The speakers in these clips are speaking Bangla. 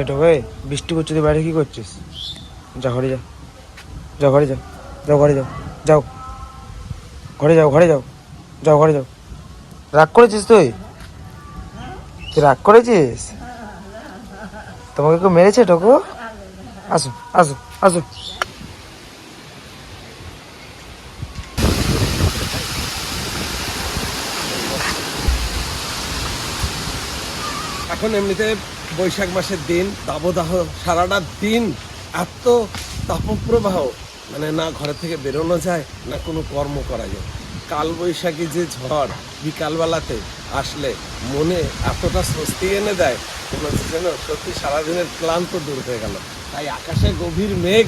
এটা ভাই, বৃষ্টি করছে তুই বাইরে, কি করছিস? যা ঘরে যা। যাও ঘরে যাও যাও ঘরে যাও। যাও। ঘরে যাও ঘরে যাও। যাও ঘরে যাও। রাগ করেছিস তুই? তুই রাগ করেছিস? তোমাকে কেউ মেরেছে টোকো আসো আসো আসো। এখন এমনিতে বৈশাখ মাসের দিন, দাবদাহ সারাটা দিন এত তাপপ্রবাহ মানে না ঘরে থেকে বেরোনো যায়, না কোনো কর্ম করা যায়। কাল বৈশাখী যে ঝড় বিকালবেলাতে আসলে মনে এতটা স্বস্তি এনে দেয় হচ্ছে যেন সত্যি সারাদিনের ক্লান্ত দূর হয়ে গেল। তাই আকাশে গভীর মেঘ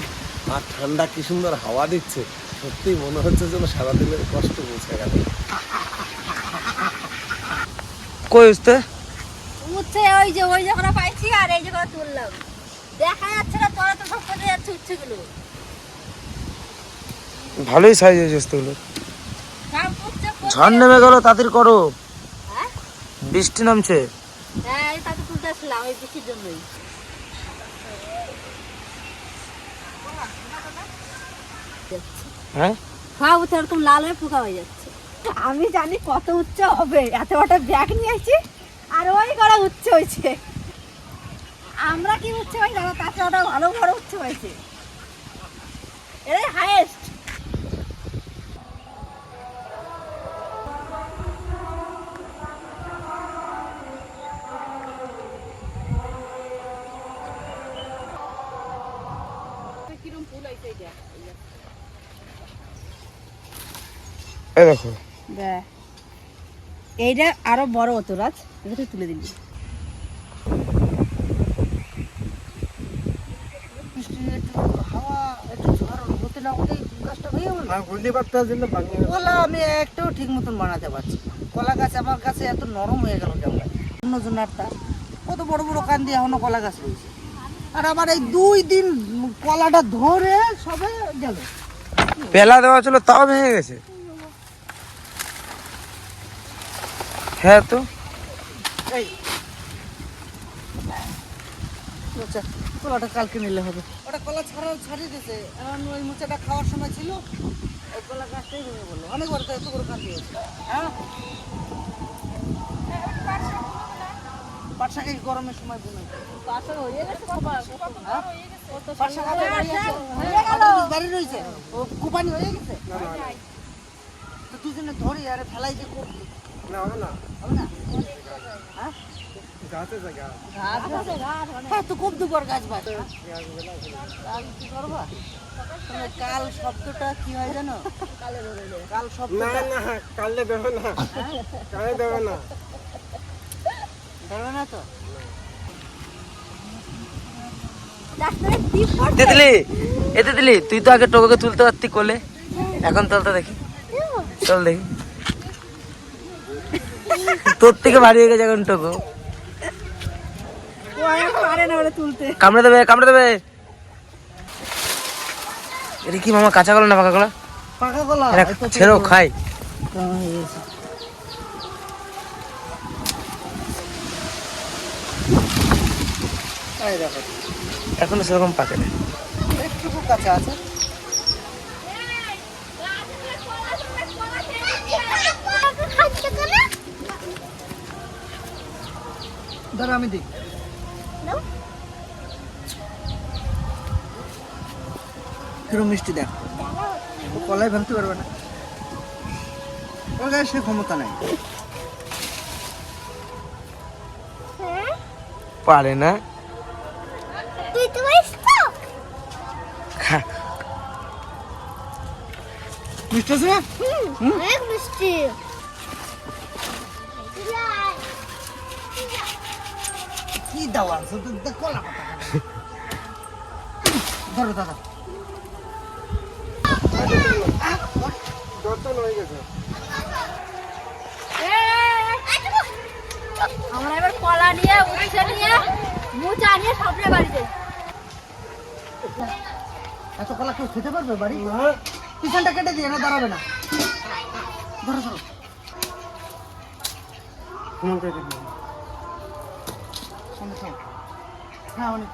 আর ঠান্ডা কি সুন্দর হাওয়া দিচ্ছে, সত্যি মনে হচ্ছে যেন সারাদিনের কষ্ট মুছে গেল। কই উঠছে ওই যে ওই যখন পাইছি আর এই যখন তুললাম। দেখা যাচ্ছে না তোরা তো সব করে যাচ্ছে উঠছে গুলো ভালোই সাইজ তোগুলো ঝড় নেমে গেল তাড়াতাড়ি করো। হ্যাঁ? বৃষ্টি নামছে। হ্যাঁ এই তাকে তুলতে আসলাম ওই বৃষ্টির জন্যই। হ্যাঁ? এরকম লাল হয়ে পোকা হয়ে যাচ্ছে। আমি জানি কত উচ্চ হবে। এত বড় ব্যাগ নিয়ে আসছি আর ওই করে উচ্চ হয়েছে। আমরা কি উচ্চ হয় জানো তাতে ওটা ভালো বড় উচ্চ হয়েছে। এটাই হাইয়েস্ট এই দেখো। এইটা আরও বড় হতো রাজ। এটা তুই তুলে দিবি। কলা আমি একটাও ঠিক মতন বানাতে পারছি কলা গাছ আমার কাছে এত নরম হয়ে গেল কেমন অন্য জনারটা কত বড় বড় কান দিয়ে এখনও কলা গাছ রয়েছে। আর আমার এই দুই দিন কলাটা ধরে সবে গেল। পেলা দেওয়া ছিল তাও ভেঙে গেছে। হ্যাঁ তো। কলাটা কালকে নিলে হবে। ওটা কলা ছাড়া ছাড়িয়ে দিয়েছে। এখন ওই মোচাটা খাওয়ার সময় ছিল ওই কলা গাছটাই ভেঙে বলল অনেক বড় এত বড় কান হ্যাঁ? গরমের সময় বুনে। হ্যাঁ? বাড়ি রয়েছে। ও কুপানি হয়ে গেছে? দুজনে ধরি আরে ফেলাই যে করবি। হবে না। হ্যাঁ হ্যাঁ কাল কি করবা তাহলে শব্দটা কি হয় জানো? কাল শব্দ না না কালে দেবে না। কালে দেবে না। ধরবে না তো? ডাক্তারের টিপ পড়ছে তিতলি এ তিতলি তুই তো আগে টোকোকে তুলতে পারতি কোলে। এখন তোলতে দেখি। চল দেখি। তোর থেকে ভারী হয়ে গেছে এখন টোকো। কামড়ে দেবে কামড়ে দেবে। এটা কি মামা কাঁচা কলা না পাকা কলা? পাকা এটা ছেড়ো খাই। এখনও সেরকম পাকে না। একটুকু কাছে আছে। ধরো আমি দিই কিরম মিষ্টি দেখ। ও কলাই ভাঙতে পারবে না। ওর গায়ে সে ক্ষমতা নাই। পারে না। তুই তো মিষ্টি আছে? না অনেক মিষ্টি। কি দেওয়া আছে কলা ধরো দাদা আমরা এবার কলা নিয়ে উচ্ছে নিয়ে মোচা নিয়ে সামনে বাড়িতে। এত কলা কেউ খেতে পারবে বাড়ি? পিছনটা কেটে দিয়ে না দাঁড়াবে না। ধরো চল। হ্যাঁ অনেক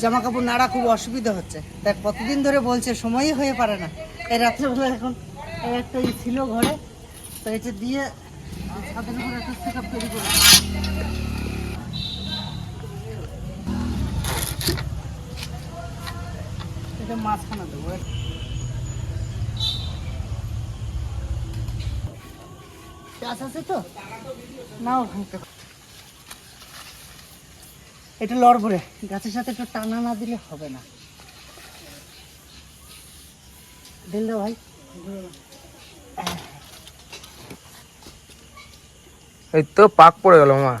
জামা কাপড় নাড়া খুব অসুবিধা হচ্ছে। দেখ, কতদিন ধরে বলছে, সময়ই হয়ে পারে না। এই রাত্রেবেলা এখন এই একটা ই ছিল ঘরে, তো এটা দিয়ে সেট আপ তৈরি এটা মাঝখানে দেবো আছে তো? নাও হালকা এটা লড় ভরে গাছের সাথে একটু টানা না দিলে হবে না। দিল ভাই। এই তো পাক পড়ে গেল মা।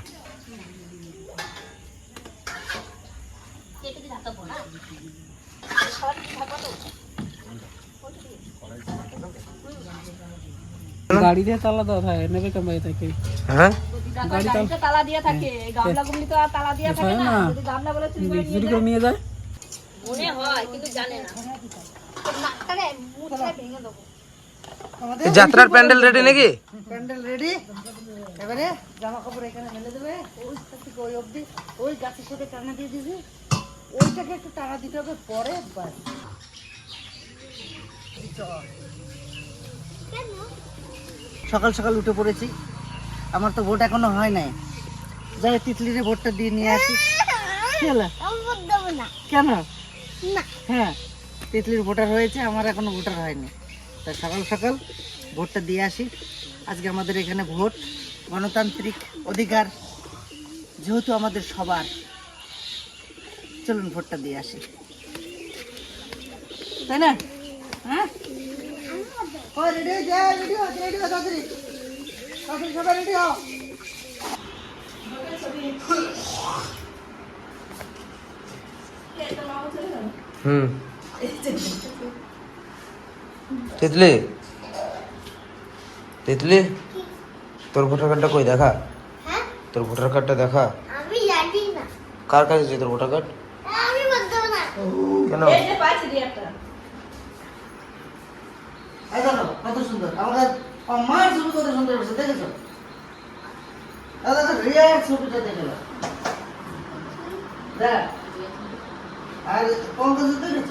গাড়িতে তালা দেওয়া থাকে নেবে কেমন থাকে হ্যাঁ? তালা দিয়ে থাকে গামলা গুলি তো আর তালা দিয়ে থাকে না যদি গামলা বলে চুরি করে চুরি করে নিয়ে যায়? মনে হয় কিন্তু জানে না। ভেঙে দেবো। যাত্রার প্যান্ডেল রেডি নাকি? প্যান্ডেল রেডি এবারে জামা কাপড় এখানে মেলে দেবে। ওই থেকে ওই অবধি ওই গাছের সাথে টানা দিয়ে দিবি। ওইটাকে একটু টানা দিতে হবে পরে বাস সকাল সকাল উঠে পড়েছি। আমার তো ভোট এখনও হয় নাই। যাই তিতলিরে ভোটটা দিয়ে নিয়ে আসি। কেন? হ্যাঁ তিতলির ভোটার হয়েছে আমার এখনও ভোটার হয়নি। তাই সকাল সকাল ভোটটা দিয়ে আসি। আজকে আমাদের এখানে ভোট গণতান্ত্রিক অধিকার যেহেতু আমাদের সবার। চলুন ভোটটা দিয়ে আসি। তাই না? হ্যাঁ? ও, ready হয়ে যা, ready হও, ready হও, তাড়াতাড়ি। তাড়াতাড়ি সবাই ready হও। হুম। তিতলি। তিতলি তোর ভোটার কার্ডটা কই দেখা? তোর ভোটার কার্ডটা দেখা? আমি জানি না। কার কাছে আছে তোর ভোটার কার্ড আমি বলতে পারব না। কেন? এই যে পাইছি দিয়ে একটা। এই দেখো, কত সুন্দর। আমাদের আমার ছবি কত সুন্দর হয়েছে দেখেছ? দাদা রিয়ার ছবিটা দেখে দেখ। আর পঙ্কজ দেখেছ?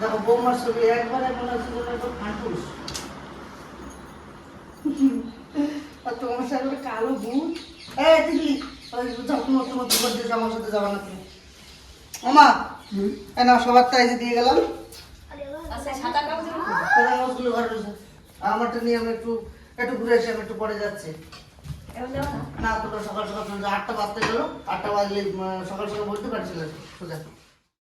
দেখো বৌমার ছবি একবারে মনে হচ্ছে আর তোমার সাথে কালো ভূত এই দিদি ওই যখন মতো মতো করতে আমার সাথে যাবা না তুমি। এই নাও সবার তাই দিয়ে গেলাম। আচ্ছা সাদা কাগজ সাদা কাগজগুলো ঘরে রয়েছে। আমারটা নিয়ে আমি একটু একটু ঘুরে আসি আমি একটু পরে যাচ্ছি। না। তোরা সকাল সকাল আটটা বাজতে গেল। আটটা বাজলে সকাল সকাল বলতে পারছিলাম সোজা